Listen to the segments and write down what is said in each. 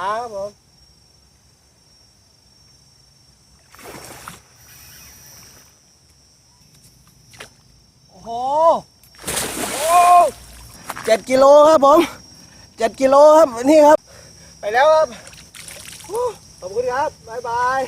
ปลาครับผมโอ้โหโอ้เจ็ดกิโลครับผมเจ็ดกิโลครับนี่ครับ ไปแล้วครับโอ้ขอบคุณครับ บ๊ายบาย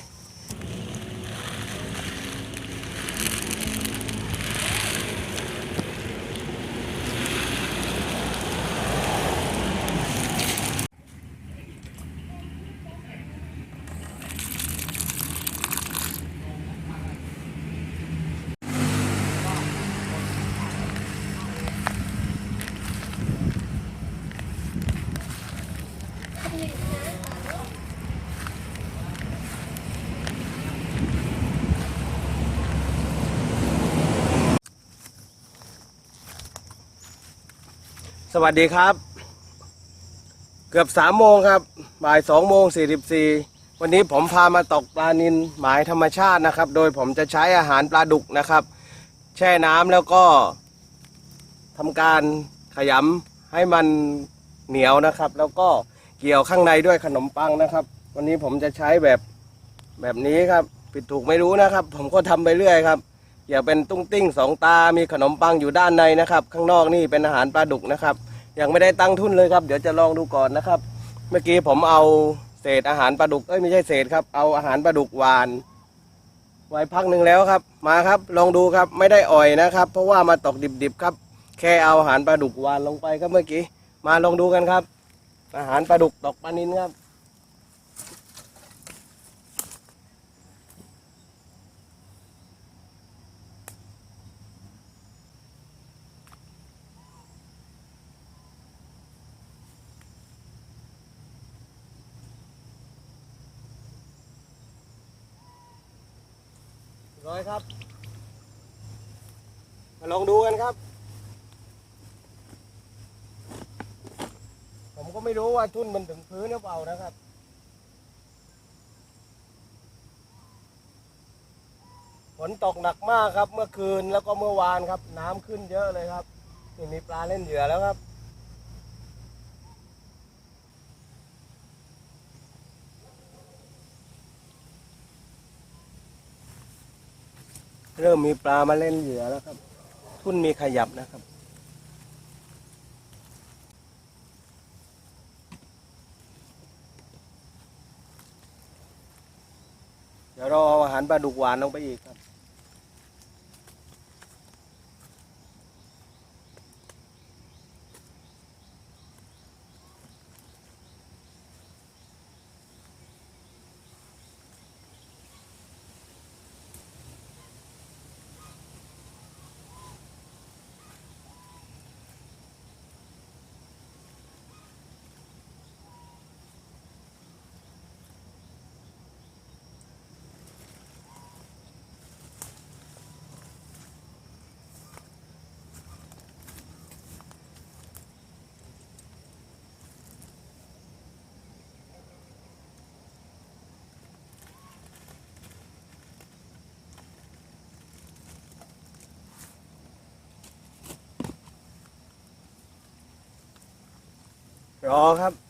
สวัสดีครับ เกือบสามโมงครับบ่ายสองโมงสี่สิบสี่วันนี้ผมพามาตกปลานินหมายธรรมชาตินะครับ โดยผมจะใช้อาหารปลาดุกนะครับ แช่น้ำแล้วก็ทำการขยำให้มันเหนียวนะครับ แล้วก็เกี่ยวข้างในด้วยขนมปังนะครับ วันนี้ผมจะใช้แบบแบบนี้ครับ ผิดถูกไม่รู้นะครับ ผมก็ทำไปเรื่อยครับ อย่าเป็นตุ้งติ้งสองตา มีขนมปังอยู่ด้านในนะครับ ข้างนอกนี่เป็นอาหารปลาดุกนะครับ ยังไม่ได้ตั้งทุนเลยครับ เดี๋ยวจะลองดูก่อนนะครับ เมื่อกี้ผมเอาเศษอาหารปลาดุก เอ้ยไม่ใช่เศษครับ เอาอาหารปลาดุกหวาน ไว้พักหนึ่งแล้วครับ มาครับ ลองดูครับ ไม่ได้อ่อยนะครับ เพราะว่ามาตกดิบๆครับ แค่เอาอาหารปลาดุกหวานลงไปครับเมื่อกี้ มาลองดูกันครับ อาหารปลาดุกตกปลานินครับ ร้อยครับ มาลองดูกันครับ ผมก็ไม่รู้ว่าทุ่นมันถึงพื้นหรือเปล่านะครับฝนตกหนักมากครับ เมื่อคืนแล้วก็เมื่อวานครับ น้ำขึ้นเยอะเลยครับนี่มีปลาเล่นเหยื่อแล้วครับ เริ่มมีปลามาเล่นเหยื่อแล้วครับ ทุ่นมีขยับนะครับ เดี๋ยวเราเอาอาหารปลาดุกหวานลงไปอีกครับ รอครับ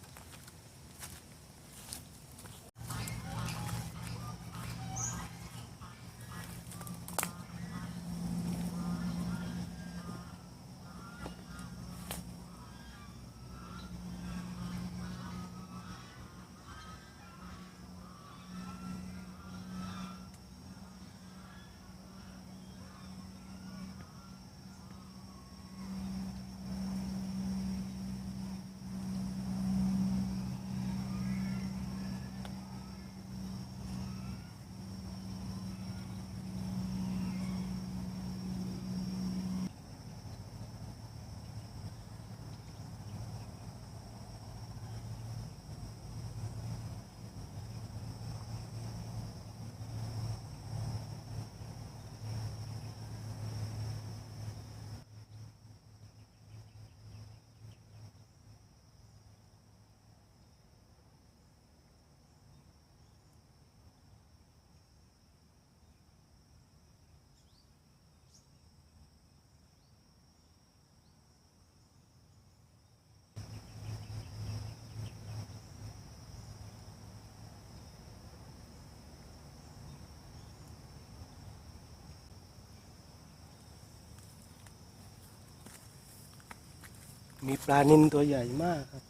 มีปลานินตัวใหญ่มากครับ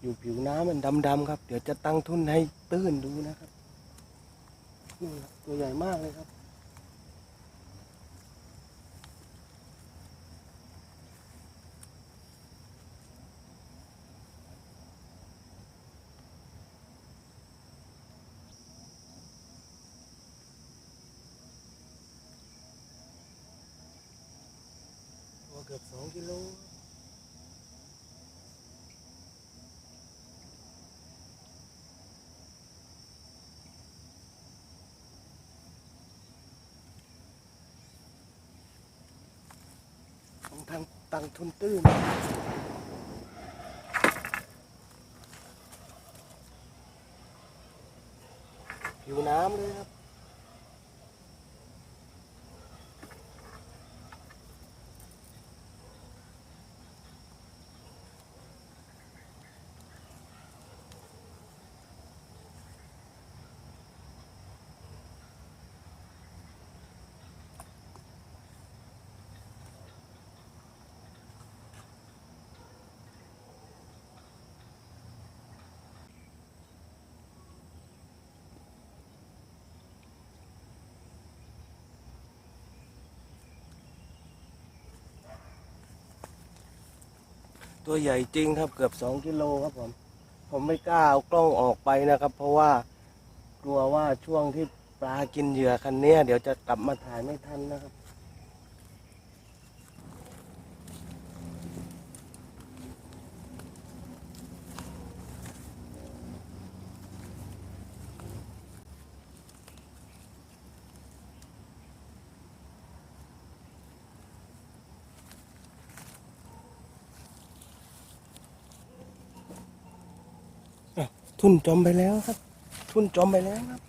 อยู่ผิวน้ำมันดำๆครับ เดี๋ยวจะตั้งทุ่นให้ตื้นดูนะครับนี่ครับตัวใหญ่มากเลยครับ ตัวเกือบสองกิโล ของทาง ตังทุนตื้นผิวน้ำเลยครับ ตัวใหญ่จริงครับเกือบสองกิโลครับผม ผมไม่กล้าเอากล้องออกไปนะครับ เพราะว่ากลัวว่าช่วงที่ปลากินเหยื่อคันนี้เดี๋ยวจะกลับมาถ่ายไม่ทันนะครับ ทุ่นจมไปแล้วครับ ทุ่นจมไปแล้วครับ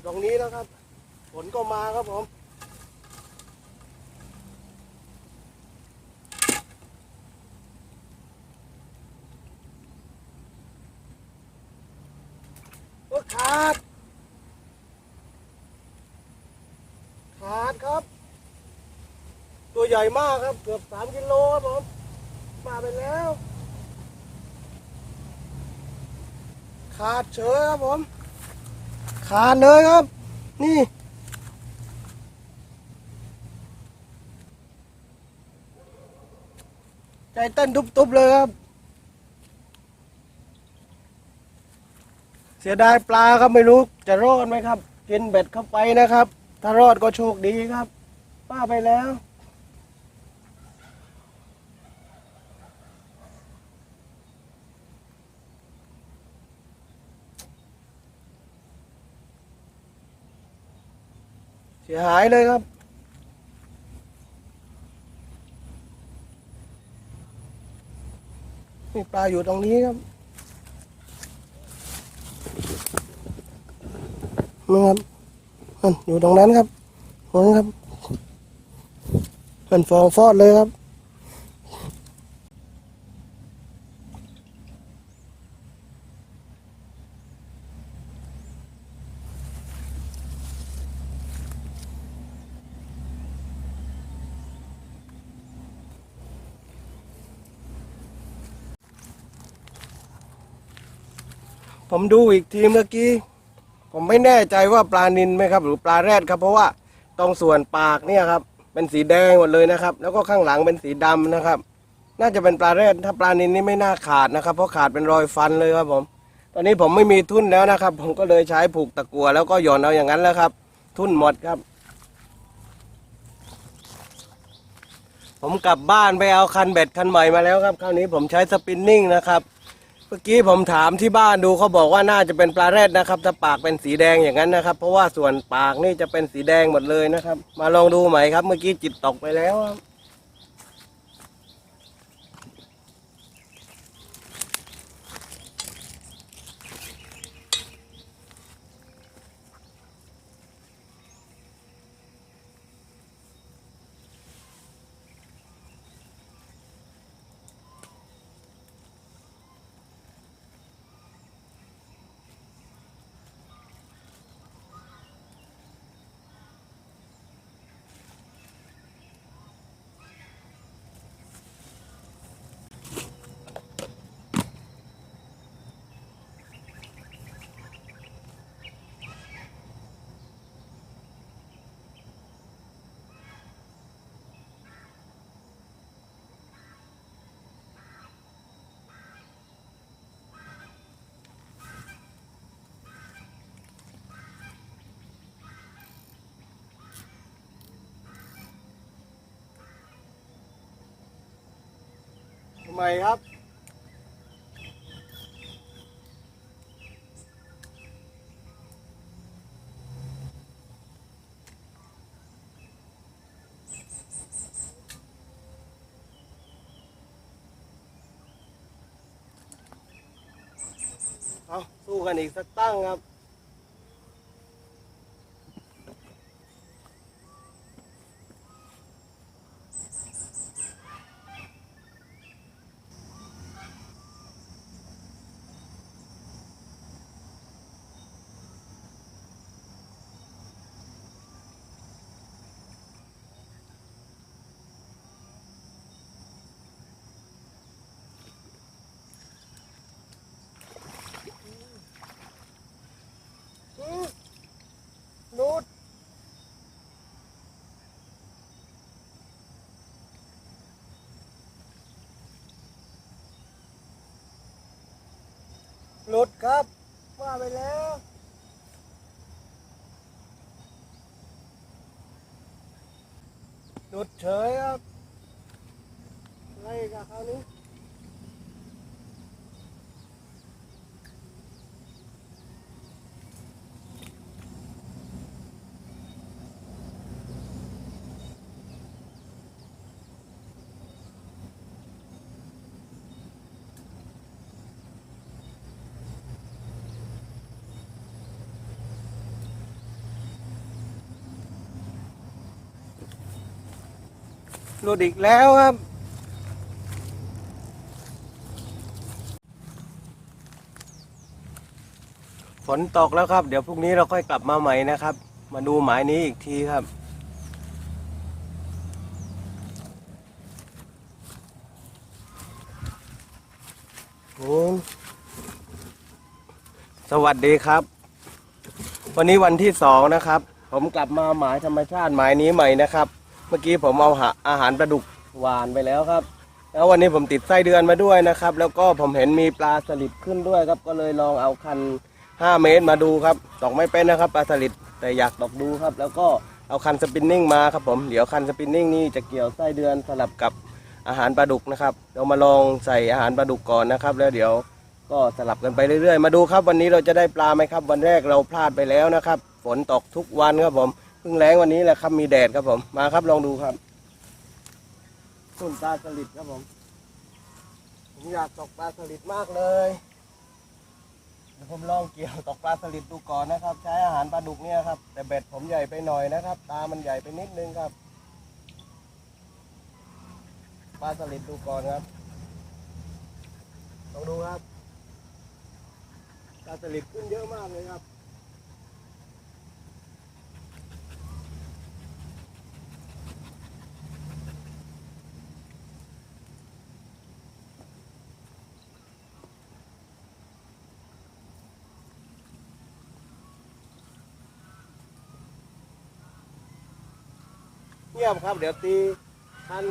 อยู่ตรงนี้แล้วครับ ฝนก็มาครับผมโอ้ขาด ขาดครับ ตัวใหญ่มากครับ เกือบสามกิโลครับผม มาไปแล้ว ขาดเฉยครับผม ขาดเลยครับ นี่ ใจเต้นทุบๆเลยครับ เสียดายปลาครับไม่รู้ จะรอดไหมครับ กินเบ็ดเข้าไปนะครับ ถ้ารอดก็โชคดีครับ ป้าไปแล้ว สียหายเลยครับนี่ปลาอยู่ตรงนี้ครับนี่ครับมันอยู่ตรงนั้นครับนั้นครับมันฟองฟอดเลยครับ ผมดูอีกทีเมื่อกี้ ผมไม่แน่ใจว่าปลานินไหมครับ หรือปลาแรดครับ เพราะว่าตรงส่วนปากเนี่ยครับ เป็นสีแดงหมดเลยนะครับ แล้วก็ข้างหลังเป็นสีดำนะครับ น่าจะเป็นปลาแรดถ้าปลานินนี่ไม่น่าขาดนะครับ เพราะขาดเป็นรอยฟันเลยครับผม ตอนนี้ผมไม่มีทุ่นแล้วนะครับ ผมก็เลยใช้ผูกตะกัวแล้วก็หย่อนเอาอย่างนั้นแล้วครับ ทุ่นหมดครับ ผมกลับบ้านไปเอาคันเบ็ดคันใหม่มาแล้วครับ คราวนี้ผมใช้สปินนิ่งนะครับ เมื่อกี้ผมถามที่บ้านดูเขาบอกว่าน่าจะเป็นปลาแรดนะครับถ้าปากเป็นสีแดงอย่างนั้นนะครับ เพราะว่าส่วนปากนี่จะเป็นสีแดงหมดเลยนะครับ มาลองดูใหม่ครับ เมื่อกี้จิตตกไปแล้วครับ ทำไมครับ เอาสู้กันอีกสักตั้งครับ นูด หลุดครับ ว่าไปแล้ว หลุดเฉยครับอะไรกับคราวนี้ หลุดอีกแล้วครับ ฝนตกแล้วครับ เดี๋ยวพรุ่งนี้เราค่อยกลับมาใหม่นะครับ มาดูหมายนี้อีกทีครับสวัสดีครับ วันนี้วันที่สองนะครับ ผมกลับมาหมายธรรมชาติหมายนี้ใหม่นะครับ เมื่อกี้ผมเอาหอาหารปลาดุกหวานไปแล้วครับ แล้ววันนี้ผมติดไส้เดือนมาด้วยนะครับ แล้วก็ผมเห็นมีปลาสลิดขึ้นด้วยครับ ก็เลยลองเอาคัน 5 เมตรมาดูครับ ตกไม่เป็นนะครับปลาสลิดแต่อยากตกดูครับ แล้วก็เอาคันสปินนิ่งมาครับผม เดี๋ยวคันสปินนิ่งนี่จะเกี่ยวไส้เดือนสลับกับอาหารปลาดุกนะครับ เรามาลองใส่อาหารปลาดุกก่อนนะครับ แล้วเดี๋ยวก็สลับกันไปเรื่อยๆ มาดูครับ วันนี้เราจะได้ปลาไหมครับ วันแรกเราพลาดไปแล้วนะครับ ฝนตกทุกวันครับผม เพิ่งแรงวันนี้แหละครับมีแดดครับผมมาครับลองดูครับตุ่นปลาสลิดครับผม ผมอยากตกปลาสลิดมากเลยเดี๋ยวผมลองเกี่ยวตกปลาสลิดดูก่อนนะครับ ใช้อาหารปลาดุกเนี่ยครับ แต่เบ็ดผมใหญ่ไปหน่อยนะครับ ตามันใหญ่ไปนิดนึงครับปลาสลิดดูก่อนครับลองดูครับปลาสลิดขึ้นเยอะมากเลยครับ งียบครับ เดี๋ยวตีคัน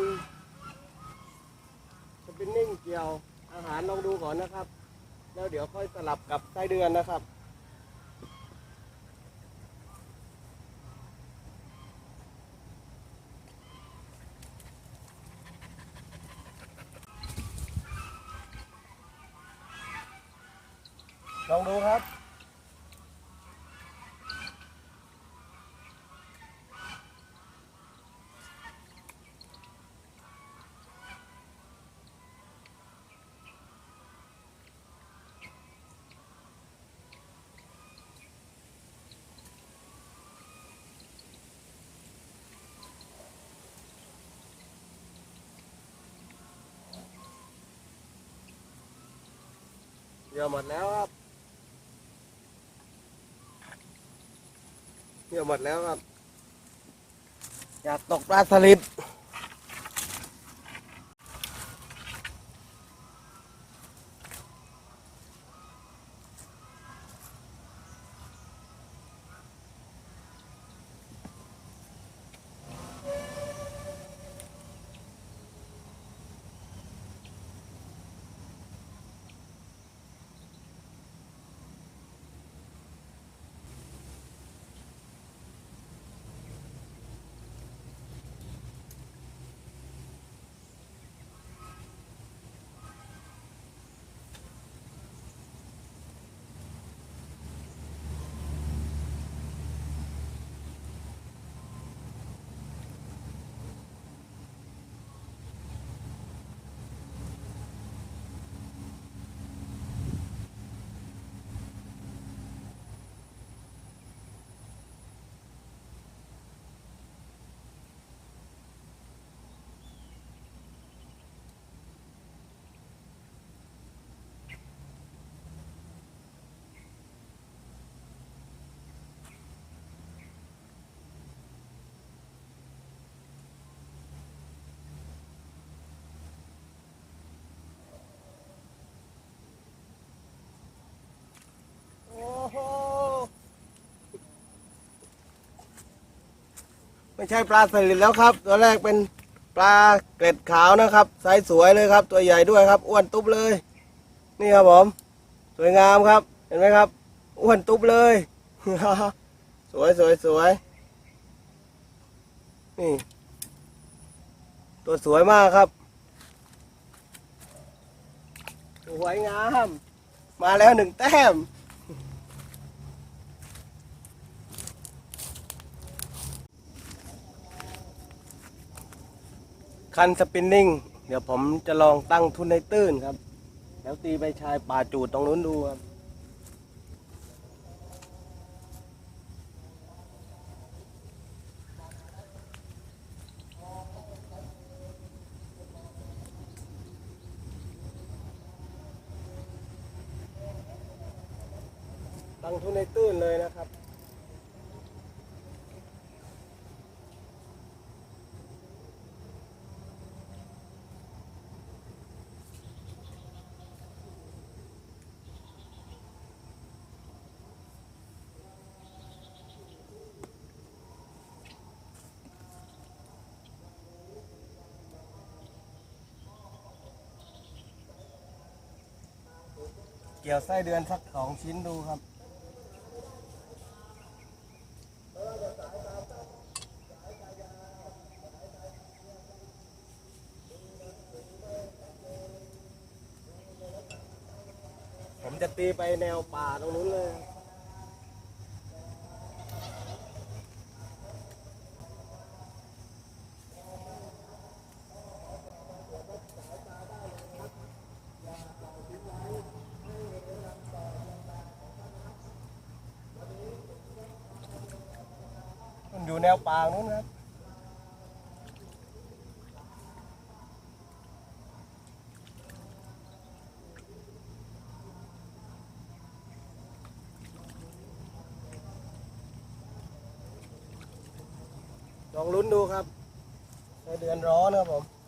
สปินนิ่งเกี่ยวอาหารลองดูก่อนนะครับ แล้วเดี๋ยวค่อยสลับกับไส้เดือนนะครับ กี่ยวหมดแล้วครับเดี๋ยวหมดแล้วครับ อยากตกปลาสลิดโอ้โห ไม่ใช่ปลาสลิดแล้วครับ ตัวแรกเป็นปลาเกล็ดขาวนะครับไซส์สวยเลยครับ ตัวใหญ่ด้วยครับ อ้วนตุ๊บเลย นี่ครับผม สวยงามครับ เห็นไหมครับ อ้วนตุ๊บเลย สวยสวยสวยนี่ ตัวสวยมากครับสวยงาม มาแล้วหนึ่งแต้ม คันสปินนิ่ง เดี๋ยวผมจะลองตั้งทุนในตื้นครับ แล้วตีไปชายป่าจูดตรงนู้นดูครับ ตั้งทุนในตื้นเลยนะครับ เกี่ยวไส้เดือนสักสองชิ้นดูครับ ผมจะตีไปแนวป่าตรงนู้นเลย มันอยู่แนว ป่านู้นครับลองลุ้นดูครับในเดือนร้อนครับผม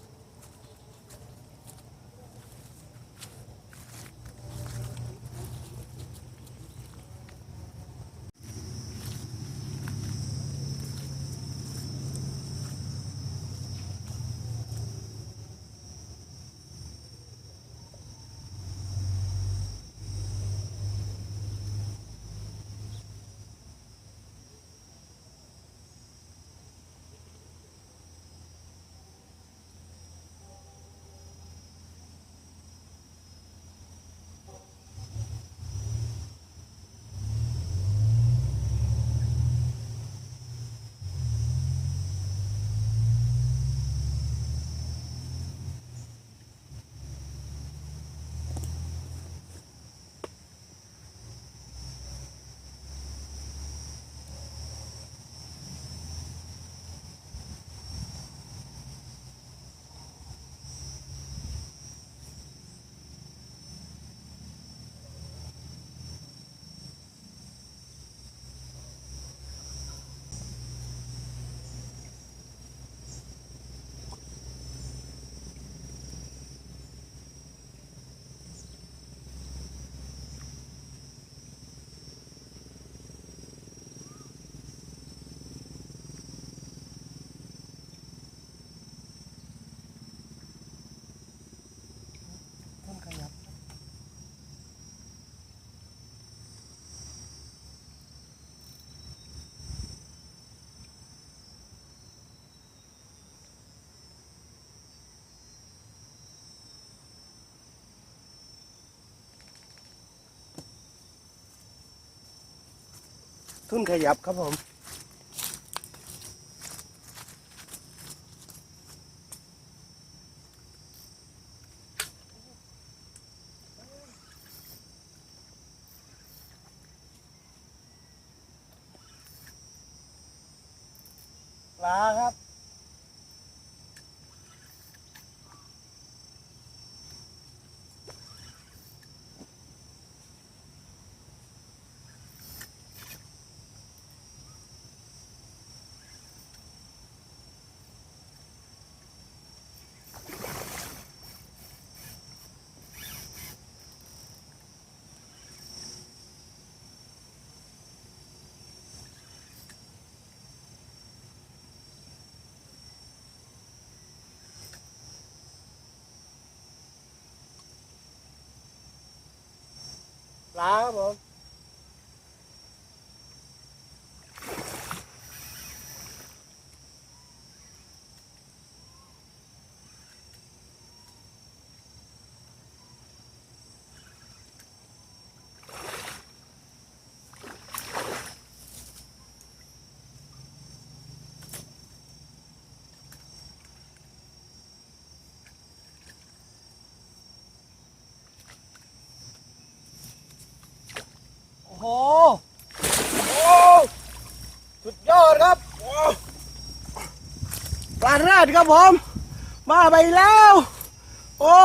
ทุ่นขยับครับผม ลาครับผม โอ้โห โอ้สุดยอดครับโอ้ ปลาแรดครับผม มาไปแล้ว โอ้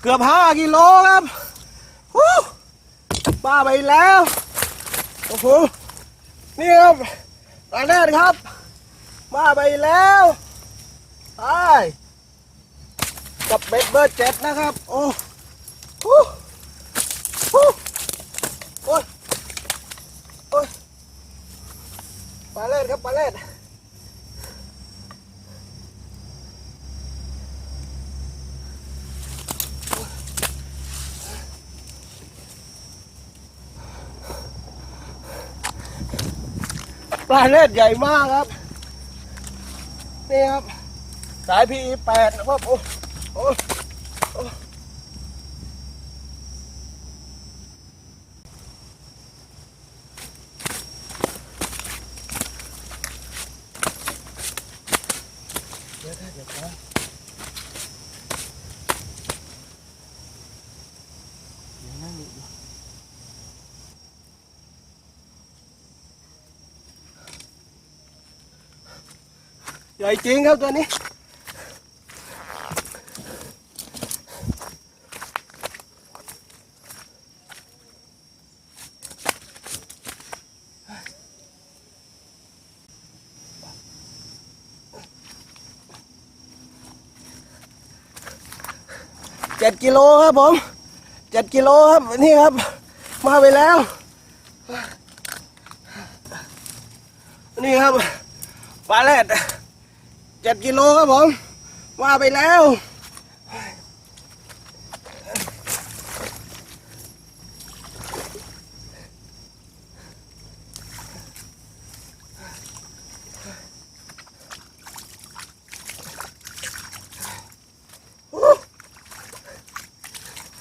เกือบห้ากิโลครับฮู้มาไปแล้วโอ้โหนี่ครับปลาแรดครับ มาไปแล้วไปกับเบ็ดเบอร์เจ็ดนะครับ โอ้ฮู้ฮู้ โอ้ย โอ้ย ปลาเล็ดครับปลาเล็ดป ลาเล็ดใหญ่มากครับ นี่ครับ สายพีแปดนะครับ โอ้โอ้โอ้เดี๋ยวเดี๋ยวก่อนเดี๋ยวนั่งดูให ญ่จริงครับตัวนี้ เจ็ดกิโลครับผม เจ็ดกิโลครับ นี่ครับ มาไปแล้ว นี่ครับปลาแรด เจ็ดกิโลครับผมมาไปแล้ว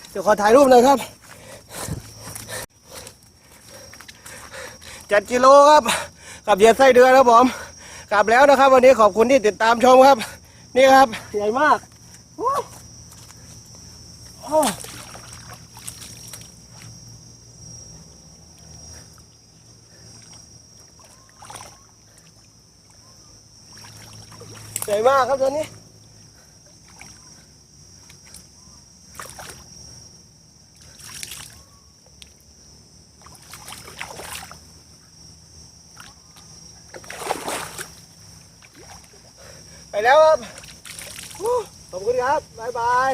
เดี๋ยวขอถ่ายรูปหน่อยครับเจ็ดกิโลครับ กับเหยียดไส้เดือนครับผม กลับแล้วนะครับ วันนี้ขอบคุณที่ติดตามชมครับ นี่ครับ ใหญ่มากโอ้โอ้ใหญ่มากครับตัวนี้ ไปแล้วครับขอบคุณครับ บ๊ายบาย